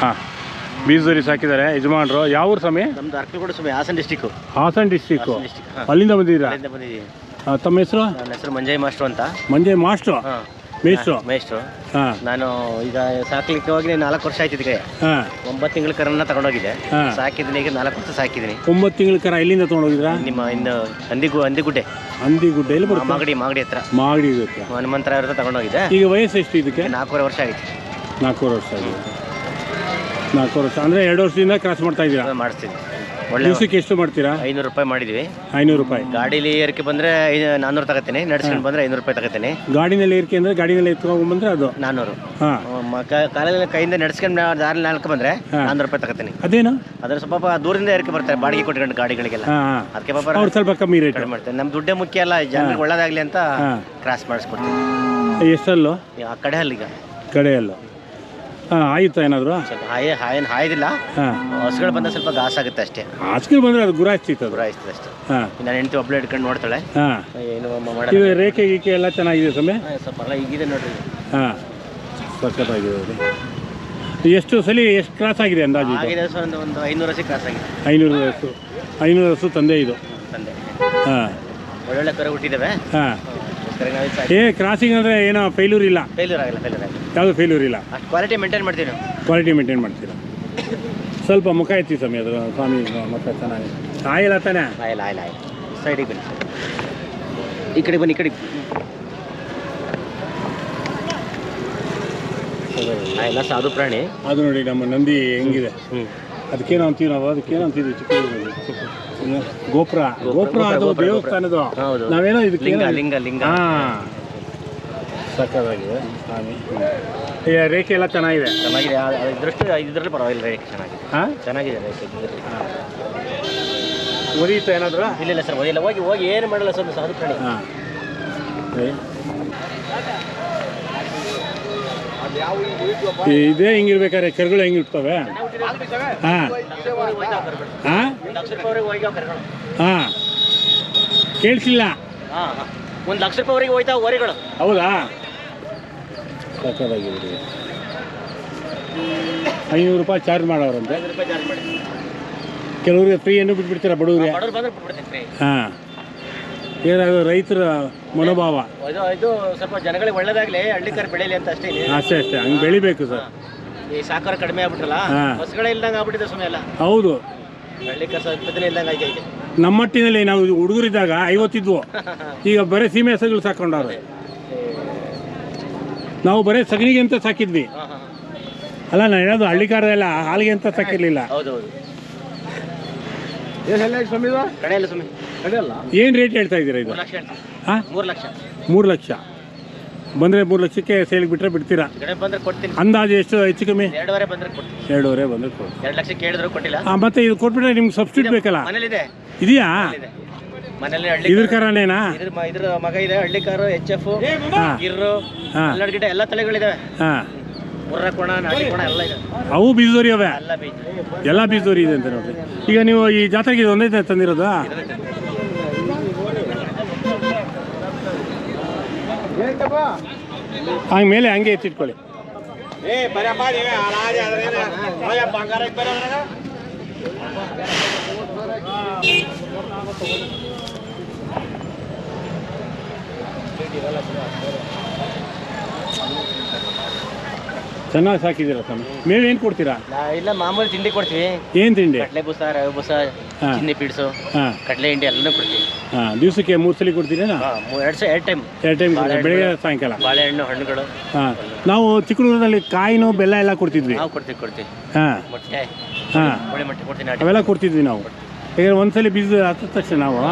ಹಾಂ. ಬೀಜದರಿ ಸಾಕಿದ್ದಾರೆ. ಯಜಮಾನ್ರು ಯಾವ ಊರು ಸ್ವಾಮಿ? ನಮ್ದು ಅರ್ಕಲ್ಗೋಡು ಸ್ವಾಮಿ ಹಾಸನ ಡಿಸ್ಟಿಕ್ ಹಾಸನ್ ಡಿಸ್ಟಿಕ್ ಹಾಂ. ಅಲ್ಲಿಂದ ಬಂದಿದ್ದೀರಾ? ಅಲ್ಲಿಂದ ಬಂದಿದ್ದೀವಿ. ಆ, ತಮ್ಮ ಹೆಸರು? ನನ್ನ ಹೆಸರು ಮಂಜಯ್ ಮಾಸ್ಟ್ರು ಅಂತ. ಮಂಜಯ್ ಮಾಸ್ಟ್ರು? ಮೇಸ್ಟ್ರು ಮೇಸ್ಟ್ರು ಮೇಷ್ಟ್ರು. ಹಾಂ. ನಾನು ಈಗ ಸಾಕ್ಲಿಕ್ಕೆ ಹೋಗಿ ನಾಲ್ಕು ವರ್ಷ ಆಯ್ತಿದ್ದೆ ಹಾಂ. ಒಂಬತ್ತು ತಿಂಗಳ ಕರನ್ನ ತಗೊಂಡೋಗಿದ್ದೆ. ಹಾ. ಸಾಕಿದ್ದೀನಿ ಈಗ ನಾಲ್ಕು ವರ್ಷ ಸಾಕಿದ್ದೀನಿ. ಒಂಬತ್ತು ತಿಂಗಳ ಕರ ಎಲ್ಲಿಂದ ತೊಗೊಂಡೋಗಿದ್ರಾ? ನಿಮ್ಮ ಇನ್ನು ಹಂದಿಗು ಹಂದಿಗುಡ್ಡೆ. ಹಂದಿಗುಡ್ಡೆ. ಎಲ್ಲಿ ಬರುತ್ತೆ? ಮಾಗಡಿ ಮಾಗಡಿ ಹತ್ರ. ಮಾಗಡಿ ಇರುತ್ತೆ. ಹನುಮಂತರ ಅವ್ರ ತಗೊಂಡೋಗಿದ್ದೆ. ಈಗ ವಯಸ್ಸು ಎಷ್ಟು ಇದಕ್ಕೆ? ನಾಲ್ಕೂವರೆ ವರ್ಷ ಆಗಿತ್ತು ನಾಲ್ಕೂವರೆ ವರ್ಷ ಆಗಿದೆ. ನಾಲ್ಕೂವರೆ ವರ್ಷ. ಅಂದ್ರೆ ಎರಡು ವರ್ಷದಿಂದ ಕ್ರಾಸ್ ಮಾಡ್ತಾ ಇದ್ದೀರಾ? ಮಾಡ್ತೀನಿ ಒಳ್ಳೆ ದಿವಸಕ್ಕೆ ಎಷ್ಟು ಮಾಡ್ತೀರಾ? ಐನೂರು ರೂಪಾಯಿ ಮಾಡಿದ್ವಿ. ಐನೂರು ರೂಪಾಯಿ. ಗಾಡೀಲಿ ಏರಿಕೆ ಬಂದ್ರೆ ನಾನ್ನೂರು ತಗೋತೀನಿ. ನಡ್ಸ್ಕೊಂಡು ಬಂದ್ರೆ ಐನೂರು ರೂಪಾಯಿ ತಗೋತೀನಿ. ಗಾಡಿನಲ್ಲಿ ಏರಿಕೆ ಅಂದ್ರೆ ಗಾಡಿನಲ್ಲಿ ಎತ್ಕೊಂಡ್ಬಂದ್ರೆ ಅದು. ನಾನ್ನೂರು. ಹಾಂ. ಕಾಲಲ್ಲಿ ಕೈಯಿಂದ ನಡ್ಸ್ಕೊಂಡು ದಾರಿ ನಾಲ್ಕು ಬಂದ್ರೆ. ನಾನ್ನೂರು ರೂಪಾಯಿ ತಗೋತೀನಿ. ಅದೇನು? ಅದ್ರ ಸ್ವಲ್ಪ ದೂರದಿಂದ ಏರಿಕೆ ಬರ್ತಾರೆ ಬಾಡಿಗೆ ಕೊಟ್ಟಿರೋ ಗಾಡಿಗಳಿಗೆಲ್ಲ. ಅದಕ್ಕೆ ಪಾಪ ಅವ್ರು ಸ್ವಲ್ಪ ಕಮ್ಮಿ ರೇಟ್. ಮಾಡ್ತಾರೆ. ನಮ್ಮ ದುಡ್ಡೇ ಮುಖ್ಯ ಅಲ್ಲ ಜನರಿಗೆ ಒಳ್ಳೇದಾಗ್ಲಿ ಅಂತ ಕ್ರಾಸ್ ಮಾಡಿಸ್ಕೊಡ್ತೀನಿ. ಎಷ್ಟಲ್ಲೋ? ಆ ಕಡೆ ಅಲ್ಲಿಗ ಕಡೆಯಲ್ಲೋ. ಹಾಂ ಆಯಿತಾ ಏನಾದರೂ? ಸ್ವಲ್ಪ ಹಾಯ್ ಹಾಯ್ ಹಾಯ್ದಿಲ್ಲ. ಹಾಂ. ಹಸುಗಳು ಬಂದ ಸ್ವಲ್ಪ ಗಾಸ್ ಆಗುತ್ತೆ ಅಷ್ಟೇ. ಹಾಸ್ಕಲ್ ಬಂದರೆ ಅದು ಗುರಾಯಿಸ್ತಿತ್ತು ಅದು ಗುರಾಯಿಸ್ತದೆ ಅಷ್ಟೇ. ಹಾಂ. ನಾನು ಹೆಂಡತಿ ಒಬ್ಳೆ ಹಿಡ್ಕೊಂಡು ನೋಡ್ತಾಳೆ. ಹಾಂ. ಏನು ಮಾಡ ಇದು ರೇಖೆ ಗೀಕೆ ಎಲ್ಲ ಚೆನ್ನಾಗಿದೆ ಸಮಯ ಸ್ವಲ್ಪ ಎಲ್ಲ ಈಗಿದೆ ನೋಡ್ರಿ. ಹಾಂ. ಸಖತ್ತಾಗಿದೆ ಅದು. ಎಷ್ಟು ಸಲ ಎಷ್ಟು ಕ್ರಾಸ್ ಆಗಿದೆ ಅಂದಾಜು ಇದು? ಆಗಿದೆ ಸರ್ ಒಂದು ಒಂದು ಐನೂರು ಹಸಿ ಕ್ರಾಸ್ ಆಗಿದೆ. ಐನೂರು ಹಸು ಐನೂರು ಹಸು ತಂದೆ ಇದು. ತಂದೆ. ಹಾಂ. ಒಳ್ಳೊಳ್ಳೆ ಕರೆ ಹುಟ್ಟಿದ್ದಾವೆ. ಹಾಂ. ನಾವು ಏ ಕ್ರಾಸಿಂಗ್ ಅಂದರೆ ಏನೋ ಫೇಲ್ಯೂರ್ ಇಲ್ಲ. ಫೇಲ್ಯೂರ್ ಆಗಿಲ್ಲ ಫೇಲ್ಯೂರ್ ಆಗಿಲ್ಲ. ಯಾವುದು ಫೇಲ್ಯೂರ್ ಇಲ್ಲ. ಅಷ್ಟು ಕ್ವಾಲಿಟಿ ಮೇಂಟೈನ್ ಮಾಡ್ತೀವಿ ನಾವು. ಕ್ವಾಲಿಟಿ ಮೇಂಟೈನ್ ಮಾಡ್ತೀರಾ? ಸ್ವಲ್ಪ ಮುಖ ಎತ್ತಿ ಸ್ವಾಮಿ ಅದು ಸ್ವಾಮಿ ಮುಖ ಚೆನ್ನಾಗಿ. ಆಯಿಲ್ಲ ತಾನೆ? ಆಯಿಲ್ಲ ಆಯಿಲ್ಲ ಆಯಿಲ್ಲ ಸೈಡಿಗೆ ಬನ್ನಿ. ಈ ಕಡೆ ಬನ್ನಿ ಈ ಕಡೆ. ಆಯಿಲ್ಲ ಸಾಧು ಪ್ರಾಣಿ. ಅದು ನೋಡಿ ನಮ್ಮ ನಂದಿ ಹೆಂಗಿದೆ. ಅದಕ್ಕೇನೋ ಅಂತೀವಿ ನಾವು ಅದಕ್ಕೇನೋ ಅಂತೀವಿ ಚಿಕ್ಕಮಗಳೂರಲ್ಲಿ. ಗೋಪುರ. ಗೋಪುರ. ಅದು ದೇವಸ್ಥಾನದು. ನಾವೇನೋ ಇದಕ್ಕೆ ಲಿಂಗ ಲಿಂಗ ಸ್ವಾಮಿ. ರೇಖೆ ಎಲ್ಲ ಚೆನ್ನಾಗಿದೆ. ಚೆನ್ನಾಗಿದೆ. ಇದರಷ್ಟು ಇದರಲ್ಲಿ ಪರವಾಗಿಲ್ಲ ರೇಖೆ ಚೆನ್ನಾಗಿದೆ. ಹಾಂ? ಚೆನ್ನಾಗಿದೆ ಉರಿಯುತ್ತಾ ಏನಾದರೂ? ಇಲ್ಲ ಇಲ್ಲ ಸರ್ ಹೋಗಿ ಹೋಗಿ ಏನು ಮಾಡಲ್ಲ ಸರ್ ಸಾಧು ಪ್ರಾಣಿ. ಹಾಂ. ಇದೇ ಹಿಂಗಿರ್ಬೇಕಾರೆ ಕರುಗಳು ಹೆಂಗಿರ್ತವೆ ಹಾಂ. ಹಾಂ? ಹಾಂ. ಕೇಳಿಸಿಲ್ಲ. ಒಂದ್ ಲಕ್ಷ ರೂಪಾಯಿವರೆಗೆ ಹೋಯ್ತಾ ಓರಿಗಳು ಹೌದಾ? ಐನೂರು ರೂಪಾಯಿ ಚಾರ್ಜ್ ಮಾಡೋರಂತೆ. ಕೆಲವರಿಗೆ ಫ್ರೀ ಏನು ಬಿಟ್ಬಿಡ್ತೀರಾ ಬಡವ್ರಿಗೆ? ಹಾಂ. ಏನಾದ್ರು ರೈತರ ಮನೋಭಾವ? ಇದು ಇದು ಸ್ವಲ್ಪ ಜನಗಳಿಗೆ ಒಳ್ಳೇದಾಗ್ಲಿ ಹಳ್ಳಿಕಾರ್ ಬೆಳೀಲಿ ಅಂತ ಅಷ್ಟೇ. ಅಷ್ಟೇ ಅಷ್ಟೇ ಹಂಗೆ ಬೆಳಿಬೇಕು ಸರ್. ಈ ಸಾಕಾರ ಕಡಿಮೆ ಆಗ್ಬಿಟ್ರಲ್ಲ ಹಾ. ಬಸ್ಗಳೇ ಇಲ್ದಂಗೆ ಆಗ್ಬಿಟ್ಟಿದೆ ಸುಮ್ಮನೆ ಎಲ್ಲ. ಹೌದು. ಹಳ್ಳಿಕಾರ್ ಸ್ವಲ್ಪ ಇಲ್ದಂಗೆ ಆಗೈತೆ ನಮ್ಮಟ್ಟಿನಲ್ಲಿ ನಾವು ಹುಡುಗರಿದ್ದಾಗ ಐವತ್ತಿದ್ವು. ಈಗ ಬರೀ ಸೀಮೆ ಹಸುಗಳು ಸಾಕೊಂಡವ್ರೆ. ನಾವು ಬರೀ ಸಗಣಿಗೆ ಅಂತ ಸಾಕಿದ್ವಿ. ಹಾಂ ಹಾಂ ಅಲ್ಲ ನಾನು ಹೇಳೋದು ಹಳ್ಳಿಕಾರದಲ್ಲ ಹಾಲಿಗೆ ಅಂತ ಸಾಕಿರ್ಲಿಲ್ಲ. ಹೌದು ಹೌದು. ಏನು ರೇಟ್ ಹೇಳ್ತಾ ಇದ್ದೀರಾ ಇದು? ಮೂರು ಲಕ್ಷ ಬಂದ್ರೆ ಹಾಂ? ಮೂರು ಲಕ್ಷ. ಮೂರು ಲಕ್ಷ. ಬಂದರೆ ಮೂರು ಲಕ್ಷಕ್ಕೆ ಸೇಲ್ ಬಿಟ್ಟರೆ ಬಿಡ್ತೀರಾ? ಕಡೆ ಬಂದ್ರೆ ಕೊಡ್ತೀನಿ. ಅಂದಾಜು ಎಷ್ಟು ಹೆಚ್ಚು ಕಮ್ಮಿ? ಎರಡೂವರೆ ಬಂದ್ರೆ ಕೊಡ್ತೀನಿ. ಎರಡೂವರೆ ಬಂದರೆ ಕೊಡಿ ಎರಡು ಲಕ್ಷ ಕೇಳಿದ್ರು ಕೊಟ್ಟಿಲ್ಲ. ಹಾಂ ಮತ್ತೆ ಇದು ಕೊಟ್ಬಿಟ್ರೆ ನಿಮ್ಗೆ ಸಬ್ಸಿಡಿ ಬೇಕಲ್ಲ? ಮನೇಲಿದೆ. ಇದೆಯಾ? ಇದೆ ಮನೇಲಿ ಹಳ್ಳಿ ಇದ್ರ ಕಾರಣೇನಾ? ಇದ್ರ ಮಗ ಇದೆ ಹಳ್ಳಿ ಕಾರು ಎಚ್ ಎಫ್ ಗಿರ್ರು ಎಲ್ಲ ತಲೆಗಳಿದಾವೆ. ಹಾಂ. ಅವು ಬೀಜೋರಿ ಅವೆ? ಎಲ್ಲ ಬೀಜೋರಿ ಇದೆ ಅಂತ ನೋಡ್ರಿ. ಈಗ ನೀವು ಈ ಜಾತ್ರೆಗೆ ಇದು ಒಂದೇ ತಂದಿರೋದಾ? ಹಂಗೆ ಮೇಲೆ ಹಂಗೆ ಎತ್ತಿಟ್ಕೊಳ್ಳಿ. ಚೆನ್ನಾಗಿ ಸಾಕಿದ್ದೀರಾ ಸ್ವಾಮಿ? ಮೇವೇನು ಕೊಡ್ತೀರಾ? ಇಲ್ಲ ಮಾಮೂಲಿ ತಿಂಡಿ ಕೊಡ್ತೀವಿ. ಏನು ತಿಂಡಿ? ಕಡಲೆ ಬುಸ ರವೆ ಬುಸ ತಿಂಡಿ ಪೀಡ್ಸು ಹಾಂ. ಕಡಲೆ ಹಿಂಡಿ ಎಲ್ಲನೂ ಕೊಡ್ತೀವಿ. ಹಾಂ ದಿವಸಕ್ಕೆ ಮೂರು ಸಲ ಕೊಡ್ತೀರೇನಾ? ಹಾಂ ಎರಡು ಎರಡು ಟೈಮ್ ಎರಡು ಟೈಮ್. ಬೆಳಗ್ಗೆ ಸಾಯಂಕಾಲ? ಬಾಳೆಹಣ್ಣು ಹಣ್ಣುಗಳು. ಹಾಂ. ನಾವು ಚಿಕ್ಕಮಗಳೂರಲ್ಲಿ ಕಾಯಿನೂ ಬೆಲ್ಲ ಎಲ್ಲ ಕೊಡ್ತಿದ್ವಿ. ನಾವು ಕೊಡ್ತೀವಿ ಕೊಡ್ತೀವಿ. ಹಾಂ. ಮೊಟ್ಟೆ ಹಾಂ. ಕೋಳಿ ಮೊಟ್ಟೆ ಕೊಡ್ತೀನಿ ನಾಟಿ ಅವೆಲ್ಲ ಕೊಡ್ತಿದ್ವಿ ನಾವು. ಈಗ ಒಂದ್ಸಲಿ ಬೀಜ ಹತ್ತಿದ ತಕ್ಷಣ ನಾವು.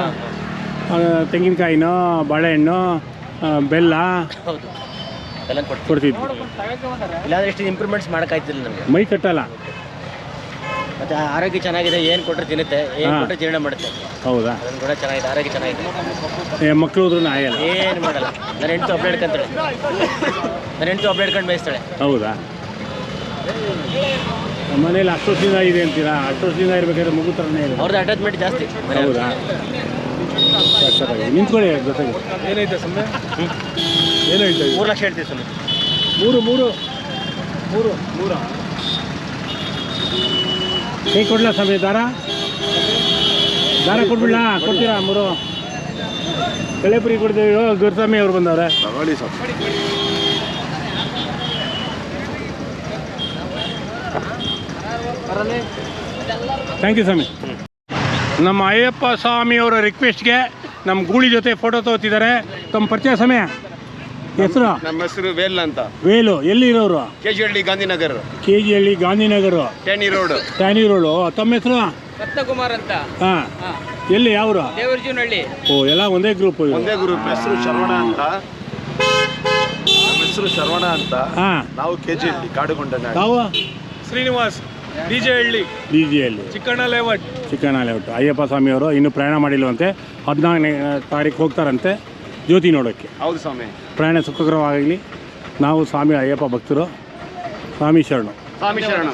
ತೆಂಗಿನಕಾಯಿನೋ ಬಾಳೆಹಣ್ಣು ಬೆಲ್ಲ ಹೌದು. ಎಲ್ಲ ಕೊಡ್ತೀವಿ ಕೊಡ್ತಿದ್ವಿ ಇಲ್ಲಾಂದ್ರೆ ಎಷ್ಟು ಇಂಪ್ರೂವ್ಮೆಂಟ್ಸ್ ಮಾಡೋಕ್ಕಾಯ್ತಿಲ್ಲ ನಮಗೆ. ಮೈ ಕಟ್ಟಲ್ಲ? ಮತ್ತೆ ಆರೋಗ್ಯ ಚೆನ್ನಾಗಿದೆ ಏನು ಕೊಟ್ಟರೆ ತಿನ್ನುತ್ತೆ ಏನು ಹಾ. ಕೊಟ್ಟರೆ ಜೀರ್ಣ ಮಾಡುತ್ತೆ. ಹೌದಾ? ಅದನ್ನು ಕೂಡ ಚೆನ್ನಾಗಿದೆ ಆರೋಗ್ಯ ಚೆನ್ನಾಗಿದೆ. ಏ ಮಕ್ಕಳು ಹೋದ್ರೂ ಆಗಲ್ಲ ಏನು ಮಾಡಲ್ಲ. ನನ್ನ ಹೆಂಡತಿ ಒಬ್ಬಳು ಹಿಡ್ಕೊಂತಾಳೆ. ನನ್ನ ಹೆಂಡತಿ ಒಬ್ಬಳು ಹಿಡ್ಕೊಂಡು ಮೇಯಿಸ್ತಾಳೆ ಹೌದಾ? ನಮ್ಮ ಮನೇಲಿ ಅಷ್ಟು ವರ್ಷದಿಂದ ಇದೆ ಅಂತೀರಾ? ಅಷ್ಟು ವರ್ಷದಿಂದ ಇರ್ಬೇಕಾದ್ರೆ ಮಗು ಥರನೇ ಇದೆ ಅವ್ರದ್ದು ಅಟ್ಯಾಚ್ಮೆಂಟ್ ಜಾಸ್ತಿ. ಹೌದಾ? ಸಕ್ಕತ್ತಾಗಿ. ನಿಂತ್ಕೊಳ್ಳಿ ಜೊತೆಗೆ. ಏನೈತೆ ಸಮಯ ಏನೈತೆ ಮೂರು ಲಕ್ಷ ಹೇಳ್ತೀವಿ ಸುಮ್ಮನೆ ಮೂರು ಮೂರು. ಮೂರು. ಮೂರ. ಕೈ ಕೊಡ್ಲಾ ಸ್ವಾಮಿ ದಾರ? ದಾರ ಕೊಡ್ಬಿಡ್ಲಾ? ಕೊಡ್ತೀರಾ ಮೂರು? ಕಳೆಪುರಿ ಕೊಡ್ತೀವಿ. ಗುರುಸ್ವಾಮಿ ಅವ್ರು ಬಂದವ್ರೆ. ತಗೊಳ್ಳಿ ಥ್ಯಾಂಕ್ ಯು ಸ್ವಾಮಿ. ನಮ್ಮ ಅಯ್ಯಪ್ಪ ಸ್ವಾಮಿಯವರ ರಿಕ್ವೆಸ್ಟ್ಗೆ ನಮ್ಮ ಗೂಳಿ ಜೊತೆ ಫೋಟೋ ತಗೋತಿದ್ದಾರೆ. ತಮ್ಮ ಪರಿಚಯ ಸಮಯ ಹೆಸರು? ನಮ್ಮ ಹೆಸರು ವೇಲ್ ಅಂತ. ವೇಲು. ಎಲ್ಲಿ ಇರೋರು ಕೆ ಜಿ ಹಳ್ಳಿ Gandhinagar. K G Halli Gandhinagar. Tannery road. Tannery road. ತಮ್ಮ ಹೆಸರು? ರತ್ನಕುಮಾರ್ ಅಂತ. ಹಾ. ಎಲ್ಲಿ ಯಾವರು? ದೇವರ್ಜುನಹಳ್ಳಿ ಓ ಎಲ್ಲ ಒಂದೇ ಗ್ರೂಪ್ ಒಂದೇ ಗ್ರೂಪ್. ಹೆಸರು ಶರವಣ ಅಂತ. ನಮ್ಮ ಹೆಸರು ಶರವಣ ಅಂತ. ಹಾಂ. ನಾವು ಕೆ ಜಿ ಹಳ್ಳಿ ಕಾಡುಗೊಂಡನ ತಾವು Srinivas D J Halli. D ಜಿಯಲ್ಲಿ ಚಿಕ್ಕಣ್ಣ ಲೇಔಟ್ ಚಿಕ್ಕಣ್ಣ ಲೇಔಟ್ ಅಯ್ಯಪ್ಪ ಸ್ವಾಮಿಯವರು ಇನ್ನೂ ಪ್ರಯಾಣ ಮಾಡಿಲ್ವಂತೆ. ಹದಿನಾಲ್ಕನೇ ತಾರೀಕು ಹೋಗ್ತಾರಂತೆ. ಜ್ಯೋತಿ ನೋಡೋಕ್ಕೆ. ಹೌದು ಸ್ವಾಮಿ. ಪ್ರಯಾಣ ಸುಖಕರವಾಗಲಿ. ನಾವು ಸ್ವಾಮಿ ಅಯ್ಯಪ್ಪ ಭಕ್ತರು. ಸ್ವಾಮಿ ಶರಣು. ಸ್ವಾಮಿ ಶರಣ.